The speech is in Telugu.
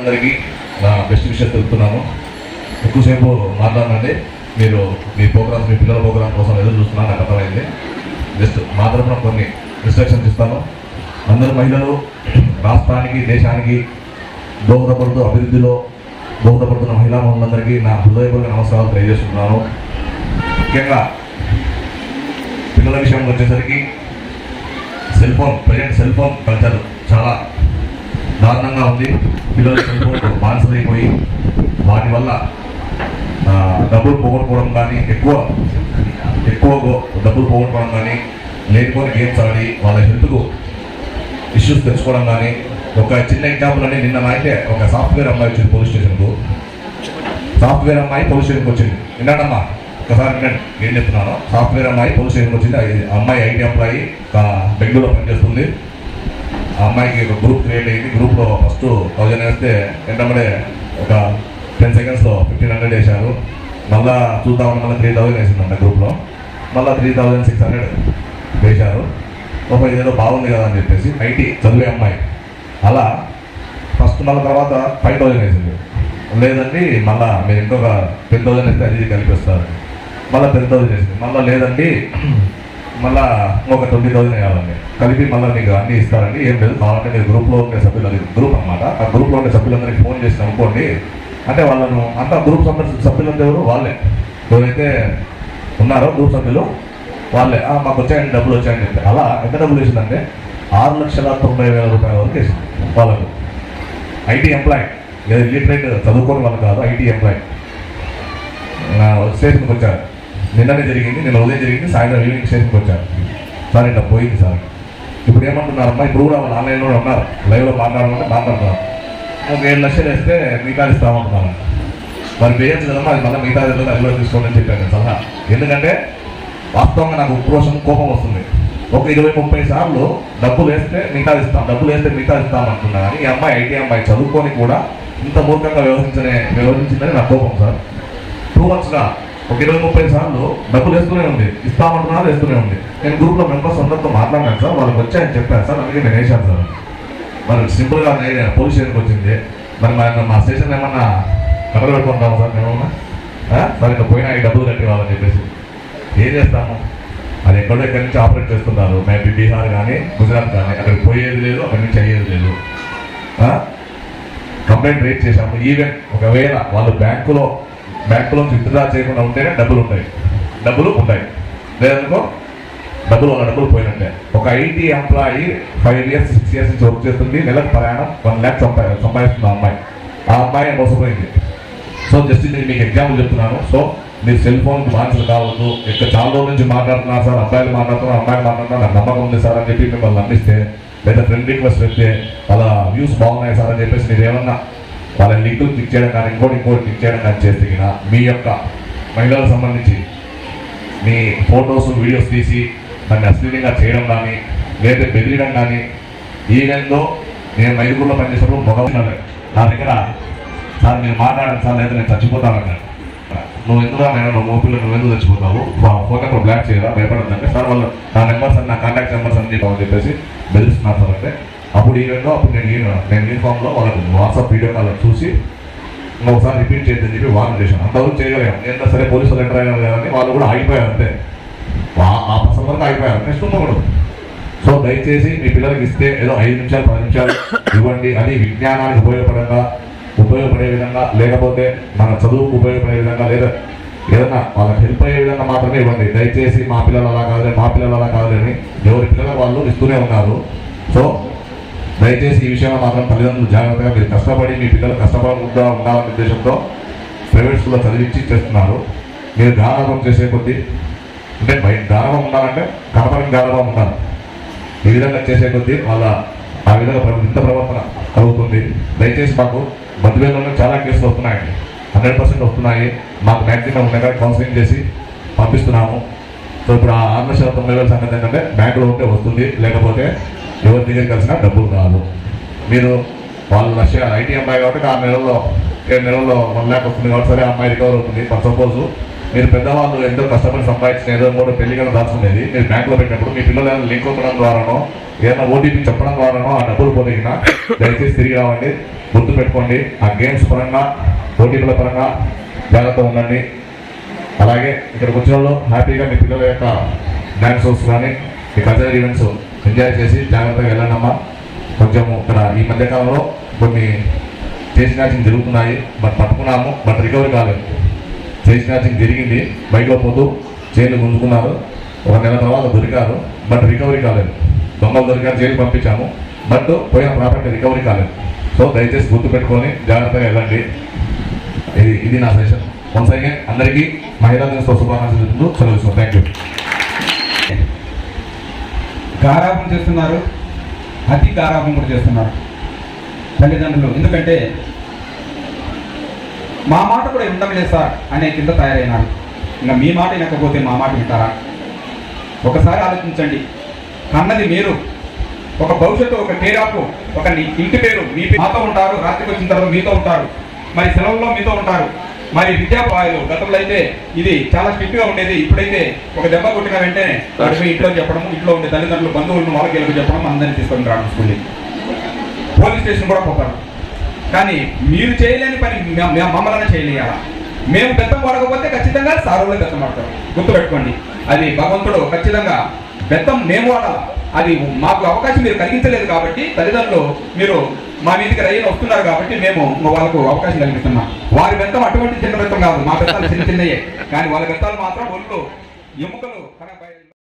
అందరికీ నా బెస్ట్ విషయం తెలుపుతున్నాను ఎక్కువసేపు మాట్లాడండి మీరు మీ ప్రోగ్రామ్స్ మీ పిల్లల ప్రోగ్రామ్ కోసం ఎదురు చూస్తున్నాను నాకు అర్థమైంది. జస్ట్ మా తరఫున కొన్ని ఇన్స్ట్రక్షన్స్ ఇస్తాను. అందరు మహిళలు రాష్ట్రానికి దేశానికి దోహదపడుతూ అభివృద్ధిలో దోహదపడుతున్న మహిళా మహిళలందరికీ నా హృదయపూర్వక నమస్కారాలు తెలియజేస్తున్నాను. ముఖ్యంగా పిల్లల విషయం వచ్చేసరికి cell phone present cell phone culture చాలా దారుణంగా ఉంది. పిల్లలు సెల్ బానిసలైపోయి వాటి వల్ల డబ్బులు పోగొట్టుకోవడం కానీ ఎక్కువ ఎక్కువ డబ్బులు పోగొట్టుకోవడం కానీ లేనిపోని గేమ్స్ ఆడి వాళ్ళ హెల్త్కు ఇష్యూస్ తెచ్చుకోవడం కానీ ఒక చిన్న ఎగ్జాంపుల్ అని నిన్న అయితే ఒక సాఫ్ట్వేర్ అమ్మాయి వచ్చింది పోలీస్ స్టేషన్కు. సాఫ్ట్వేర్ అమ్మాయి పోలీస్ స్టేషన్కి వచ్చింది. విన్నాడమ్మా? ఒకసారి ఏం చెప్తున్నాను? సాఫ్ట్వేర్ అమ్మాయి పోలీస్ స్టేషన్కి వచ్చింది. అమ్మాయి ఐటీ ఎంప్లాయీ బెంగళూరులో పనిచేస్తుంది. అమ్మాయికి ఒక గ్రూప్ క్రియేట్ అయింది. గ్రూప్లో ఫస్ట్ థౌజండ్ వేస్తే వెంటనే ఒక టెన్ సెకండ్స్లో ఫిఫ్టీన్ హండ్రెడ్ వేశారు. మళ్ళా చూద్దాం మళ్ళీ త్రీ థౌజండ్ వేసిందంట గ్రూప్లో మళ్ళీ త్రీ థౌజండ్ సిక్స్ హండ్రెడ్ వేశారు. ఒక ఇదేదో బాగుంది కదా అని చెప్పేసి ఐటీ చదివే అమ్మాయి. అలా ఫస్ట్ మళ్ళీ తర్వాత ఫైవ్ థౌజండ్ వేసింది. లేదండి మళ్ళీ మీరు ఇంకొక టెన్ థౌజండ్ వేస్తే అది కలిపిస్తారు. మళ్ళీ టెన్ థౌజండ్ వేసింది. మళ్ళీ లేదండి మళ్ళా ఒక ట్వంటీ థౌసండ్ వేయాలండి కలిపి మళ్ళీ మీకు అన్ని ఇస్తారండి. ఏం లేదు కావాలంటే మీరు గ్రూప్లో ఉండే సభ్యులు అది గ్రూప్ అనమాట ఆ గ్రూప్లో ఉండే సభ్యులందరికీ ఫోన్ చేసి అనుకోండి అంటే వాళ్ళను అంతా గ్రూప్ సభ్యులు సభ్యులంతా ఎవరు? వాళ్ళే. ఎవరైతే ఉన్నారో గ్రూప్ సభ్యులు వాళ్ళే. మాకు వచ్చాయండి డబ్బులు వచ్చాయని చెప్పి. అలా ఎంత డబ్బులు వేసిందంటే ఆరు లక్షల తొంభై వేల రూపాయల వరకు వేసింది వాళ్ళకు. IT employee. లేదా లిటరేట్ చదువుకోని వాళ్ళు కాదు ఐటీ ఎంప్లాయ్. స్టేషన్కి వచ్చారు. నిన్ననే జరిగింది నిన్న ఉదయం జరిగింది సాయంత్రం ఈవినింగ్ స్టేషన్కి వచ్చాను. సార్ ఇట్లా పోయింది సార్. ఇప్పుడు ఏమంటున్నారమ్మా ఇప్పుడు కూడా వాళ్ళు ఆన్లైన్లో ఉన్నారు. లైవ్లో మాట్లాడమంటే మాట్లాడుతున్నారు. ఒక ఏడు లక్షలు వేస్తే మిగతా ఇస్తామంటున్నారు. మరి వేయచ్చు కదమ్మా అది మళ్ళీ మిగతా ఏదో అదిలో తీసుకోండి అని చెప్పాను సలహా. ఎందుకంటే వాస్తవంగా నాకు ఉక్రోషం కోపం వస్తుంది. ఒక ఇరవై ముప్పై సార్లు డబ్బులు వేస్తే మిగతా ఇస్తాం డబ్బులు వేస్తే మిగతా ఇస్తాం అంటున్నా కానీ ఈ అమ్మాయి ఐటీ అమ్మాయి చదువుకొని కూడా ఇంత మూర్ఖంగా వ్యవహరించనే వ్యవహరించిందని నా కోపం సార్. టూ మంత్స్గా ఒక ఇరవై ముప్పై సార్లు డబ్బులు వేస్తూనే ఉంది. ఇస్తామంటున్నారు వేస్తూనే ఉంది. నేను గ్రూప్లో మెంబర్స్ అందరితో మాట్లాడాను సార్. వాళ్ళకి వచ్చాయని చెప్పాను సార్. అందుకే నేను వేసాను సార్. మరి సింపుల్గా నేను పోలీస్ స్టేషన్కి వచ్చింది. మరి మరి మా స్టేషన్ ఏమన్నా కథలు పెట్టుకుంటాము సార్? మేమన్నా సార్ ఇంకా పోయినా ఈ డబ్బులు కట్టి వాళ్ళని చెప్పేసి. ఏం చేస్తాము? అది ఎక్కడో ఎక్కడి నుంచి ఆపరేట్ చేస్తున్నారు మేబీ బీహార్ కానీ గుజరాత్ కానీ అక్కడికి పోయేది లేదు అక్కడి నుంచి అయ్యేది లేదు. కంప్లైంట్ రేట్ చేశాము. ఈవెన్ ఒకవేళ వాళ్ళు బ్యాంకులో బ్యాంకులో విత్డ్రా చేయకుండా ఉంటేనే డబ్బులు ఉంటాయి. డబ్బులు ఉంటాయి. లేదనుకో డబ్బులు వాళ్ళ డబ్బులు పోయినట్టే. ఒక IT employee five years six years నుంచి వర్క్ చేస్తుంది. నెలకు ప్రయాణం వన్ ల్యాక్ సంపా సంపాదిస్తుంది ఆ అమ్మాయి. ఆ అమ్మాయి మోసపోయింది. సో జస్ట్ నేను మీకు ఎగ్జాంపుల్ చెప్తున్నాను. సో మీరు సెల్ ఫోన్ బాన్సులు కావద్దు. ఇక్కడ చాలా రోజుల నుంచి మాట్లాడుతున్నారు సార్ అబ్బాయిలు మాట్లాడుతున్నారు అమ్మాయిలు మాట్లాడుతున్నారు. నాకు నమ్మకం ఉంది సార్ అని చెప్పి మిమ్మల్ని అందిస్తే లేదా ఫ్రెండ్ రిక్వెస్ట్ పెడితే అలా వ్యూస్ బాగున్నాయి సార్ అని చెప్పేసి మీరు ఏమన్నా వాళ్ళ లింకులు క్లిక్ చేయడం కానీ ఇంకోటి ఇంకోటి క్లిక్ చేయడం కానీ చేస్తే మీ యొక్క మహిళలకు సంబంధించి మీ ఫొటోస్ వీడియోస్ తీసి దాన్ని అశ్లీలంగా చేయడం కానీ లేదా బెదిరియడం కానీ ఈవెన్లో నేను మైలుగురులో పనిచేసినప్పుడు మగ నా దగ్గర సార్ మీరు మాట్లాడండి సార్ లేదా నేను చచ్చిపోతానన్నాను నువ్వు ఎందుకు నేను నువ్వు మోపిల్లో నువ్వు ఎందుకు చచ్చిపోతావు? ఫోన్ నెంబర్ బ్లాక్ చేయరా? భయపడదంటే సార్ వాళ్ళు నా నెంబర్స్ అని నా కాంటాక్ట్ నెంబర్స్ అన్ని చెప్పేసి బెదిరిస్తున్నారు సార్ అంటే అప్పుడు ఈవెంట్లో అప్పుడు నేను నేను యూనిఫామ్లో వాళ్ళకి వాట్సాప్ వీడియో కాల్ చూసి ఒకసారి రిపీట్ చేయొద్దని చెప్పి వార్న్ చేశాను. అంతవరకు చేయగలిగాం నేను సరే పోలీసులు ఎంటర్ అయినారు కానీ వాళ్ళు కూడా ఆగిపోయారు అంతే. ఆ పర్సన్ వరకు ఆగిపోయారు. నెక్స్ట్ ఉండకూడదు సో దయచేసి మీ పిల్లలకి ఇస్తే ఏదో ఐదు నిమిషాలు పది నిమిషాలు ఇవ్వండి. అది విజ్ఞానానికి ఉపయోగపడంగా ఉపయోగపడే విధంగా లేకపోతే మన చదువుకు ఉపయోగపడే విధంగా లేదా ఏదైనా వాళ్ళకి హెల్ప్ అయ్యే విధంగా మాత్రమే ఇవ్వండి. దయచేసి మా పిల్లలు అలా కాదు మా పిల్లలు అలా అని ఎవరి పిల్లల వాళ్ళు ఇస్తూనే ఉన్నారు. సో దయచేసి ఈ విషయంలో మాత్రం తల్లిదండ్రులు జాగ్రత్తగా మీరు కష్టపడి మీ పిల్లలు కష్టపడకుండా ఉండాలనే ఉద్దేశంతో ప్రైవేట్ స్కూల్లో చదివించి చేస్తున్నారు. మీరు దానవం చేసే కొద్దీ అంటే బయట దానవం ఉన్నారంటే కనపడిన గారాభం ఉన్నారు ఈ విధంగా చేసే కొద్దీ వాళ్ళ ఆ విధంగా ఇంత ప్రవర్తన కలుగుతుంది దయచేసి మాకు మధ్యవేళలో చాలా కేసులు వస్తున్నాయండి. హండ్రెడ్ పర్సెంట్ వస్తున్నాయి. మాకు మ్యాక్సిమం ఉండగా కౌన్సిలింగ్ చేసి పంపిస్తున్నాము. సో ఇప్పుడు ఆ ఆత్మశాతం లక్షల వేల సంగతి ఏంటంటే బ్యాంకులో ఉంటే వస్తుంది. లేకపోతే ఎవరి దగ్గరికి కలిసినా డబ్బులు రాదు మీరు వాళ్ళు లక్ష ఐటీ అమ్మాయి కాబట్టి ఆ నెలల్లో ఏడు నెలల్లో వన్ ల్యాక్ వస్తుంది కాబట్టి సరే ఆ అమ్మాయి రికవర్ అవుతుంది. బట్ సపోజ్ మీరు పెద్దవాళ్ళు ఎంతో కష్టపడి సంపాదించిన ఏదో కూడా పెళ్ళిగా దాచుకునేది మీరు బ్యాంకులో పెట్టినప్పుడు మీ పిల్లలు ఏమైనా లింక్ అవ్వడం ద్వారానో ఏదైనా ఓటీపీ చెప్పడం ద్వారానో ఆ డబ్బులు పోతేగినా దయచేసి తిరిగి రావండి. గుర్తు పెట్టుకోండి ఆ గేమ్స్ పరంగా ఓటీపీల పరంగా జాగ్రత్తగా ఉండండి. అలాగే ఇక్కడికి వచ్చిన వాళ్ళు హ్యాపీగా మీ పిల్లల యొక్క డ్యాన్స్ షోస్ కానీ ఈ కల్చరల్ ఈవెంట్స్ ఎంజాయ్ చేసి జాగ్రత్తగా వెళ్ళండమ్మా. కొంచెం ఇక్కడ ఈ మధ్యకాలంలో కొన్ని చేసి మ్యాచింగ్ జరుగుతున్నాయి. బట్ పట్టుకున్నాము బట్ రికవరీ కాలేదు. చేసి మ్యాచింగ్ జరిగింది. బైక్లో పోతూ జైలు గుంజుకున్నారు. ఒక నెల తర్వాత దొరికారు బట్ రికవరీ కాలేదు. దొంగలు దొరికారు జైలు పంపించాము. బట్ పోయిన ప్రాపర్టీ రికవరీ కాలేదు. సో దయచేసి గుర్తుపెట్టుకొని జాగ్రత్తగా వెళ్ళండి. ఇది ఇది నా సజెషన్. వన్స్ అగైన్ అందరికీ మహిళా దినోత్సవ శుభాకాంక్షలు చెప్తూ సెలవు థ్యాంక్ చేస్తున్నారు అతి గారాబం కూడా చేస్తున్నారు తల్లిదండ్రులు. ఎందుకంటే మా మాట కూడా వినడం లేదు సార్ అనే కింద తయారైనారు. ఇంకా మీ మాట వినకపోతే మా మాట వింటారా? ఒకసారి ఆలోచించండి. కన్నది మీరు ఒక భవిష్యత్తు ఒక కేరాపు ఒక నీ ఇంటి పేరు మీ మాతో ఉంటారు రాత్రికి వచ్చిన తర్వాత మీతో ఉంటారు. మరి సెలవుల్లో మీతో ఉంటారు. మరి విద్యాపాయలు గతంలో అయితే ఇది చాలా స్ట్రిక్ట్గా ఉండేది. ఇప్పుడైతే ఒక దెబ్బ కొట్టిన వెంటనే వాడి ఇంట్లో చెప్పడం ఇంట్లో ఉండే తల్లిదండ్రులు బంధువులను వాళ్ళకి వీళ్ళకి చెప్పడం అందరినీ తీసుకొని రావడం స్కూల్కి పోలీస్ స్టేషన్ కూడా పోతారు. కానీ మీరు చేయలేని పని మమ్మల్ని చేయలేయాలా? మేము బెత్తం వాడకపోతే ఖచ్చితంగా సారులే బెత్తం వాడతారు గుర్తుపెట్టుకోండి. అది భగవంతుడు ఖచ్చితంగా బెత్తం మేము వాడాలి? అది మాకు అవకాశం మీరు కలిగించలేదు కాబట్టి తల్లిదండ్రులు మీరు మా మీదకి రైలు వస్తున్నారు కాబట్టి మేము వాళ్ళకు అవకాశం కలిగిస్తున్నాం వారి బెత్తం అటువంటి చిన్న బెత్తం కాదు. మా బెత్తాలు చిన్న చిన్నయే. కానీ వాళ్ళ బెత్తాలు మాత్రం ఒళ్ళు ఎముకలు